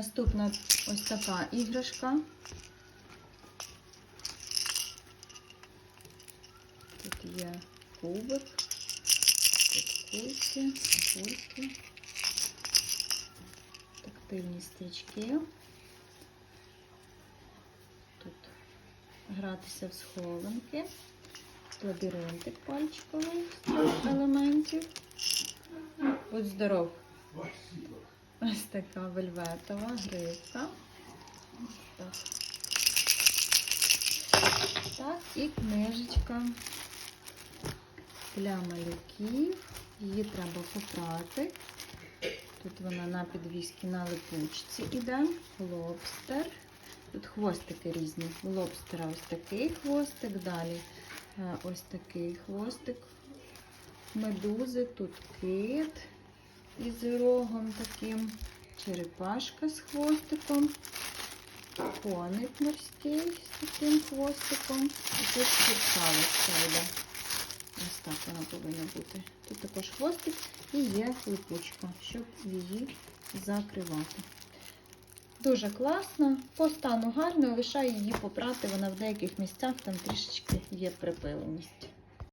Наступна ось така іграшка. Тут є кубик, тут кульки, кульки, тактильні стрічки. Тут гратися в схованки, лабіринтик пальчиковий з елементів. Будь здоров! Ось така вельветова гривка. Так. так, і книжечка для малюків. Її треба попрати. Тут вона на підвіски на липучці іде. Лобстер. Тут хвостики різні. Лобстера ось такий хвостик, далі е, ось такий хвостик. Медузи, тут кит із рогом таким, черепашка з хвостиком, коник морський з таким хвостиком. І тут кіркалиця йде. Ось так вона повинна бути. Тут також хвостик і є липучка, щоб її закривати. Дуже класно, по стану гарно, лишаю її попрати, вона в деяких місцях там трішечки є припиленість.